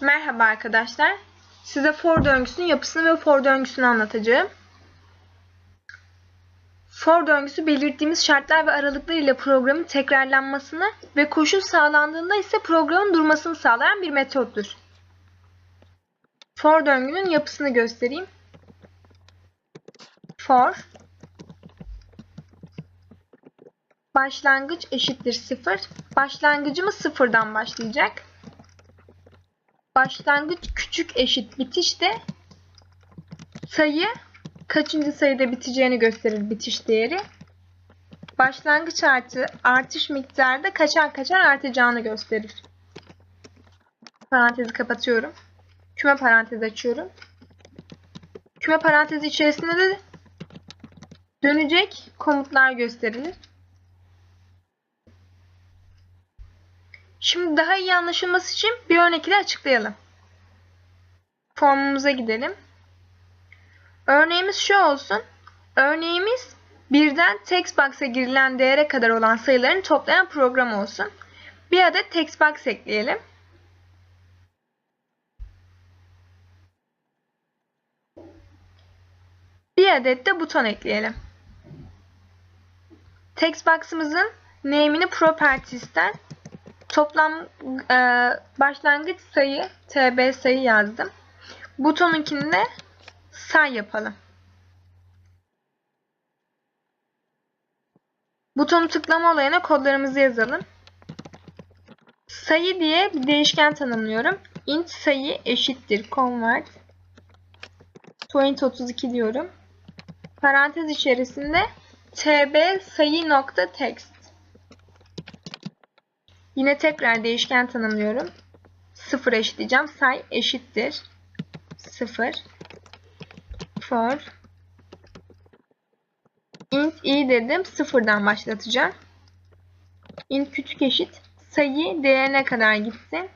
Merhaba arkadaşlar. Size for döngüsünün yapısını ve for döngüsünü anlatacağım. For döngüsü belirttiğimiz şartlar ve aralıklar ile programın tekrarlanmasını ve koşul sağlandığında ise programın durmasını sağlayan bir metottur. For döngünün yapısını göstereyim. For başlangıç eşittir 0. Başlangıcımız sıfırdan başlayacak. Başlangıç küçük eşit bitiş de sayı kaçıncı sayıda biteceğini gösterir bitiş değeri. Başlangıç artı artış miktarı da kaçar kaçar artacağını gösterir. Parantezi kapatıyorum. Küme parantez açıyorum. Küme parantezi içerisinde de dönecek komutlar gösterilir. Şimdi daha iyi anlaşılması için bir örnek ile açıklayalım. Formumuza gidelim. Örneğimiz şu olsun. Örneğimiz birden text box'a girilen değere kadar olan sayıların toplayan program olsun. Bir adet text box ekleyelim. Bir adet de buton ekleyelim. Text box'ımızın name'ini properties'ten Toplam e, başlangıç sayı TB sayı yazdım. Butonunkini de say yapalım. Butonu tıklama olayına kodlarımızı yazalım. Sayı diye bir değişken tanımlıyorum. int sayı eşittir convert to int 32 diyorum. Parantez içerisinde tb sayı nokta text Yine tekrar değişken tanımlıyorum. 0 eşitleyeceğim. Say eşittir. 0 for int i dedim. Sıfırdan başlatacağım. int küçük eşit. Sayı değerine kadar gitsin.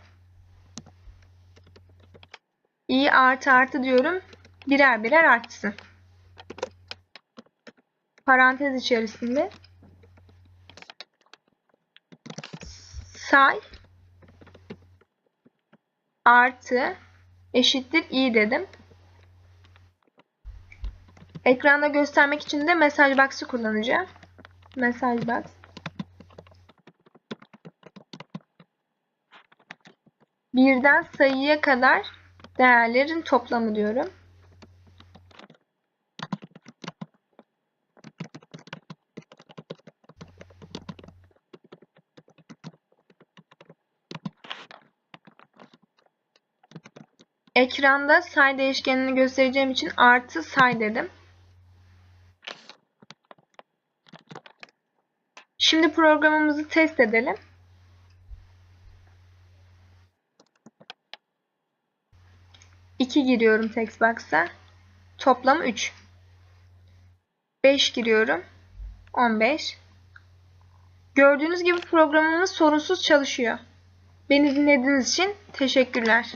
i artı artı diyorum. Birer birer artsın. Parantez içerisinde say artı eşittir i dedim. Ekranda göstermek için de mesaj box'ı kullanacağım. Mesaj box. Birden sayıya kadar değerlerin toplamı diyorum. Ekranda say değişkenini göstereceğim için artı say dedim. Şimdi programımızı test edelim. İki giriyorum text box'a. Toplam 3. 5 giriyorum. 15. Gördüğünüz gibi programımız sorunsuz çalışıyor. Beni dinlediğiniz için teşekkürler.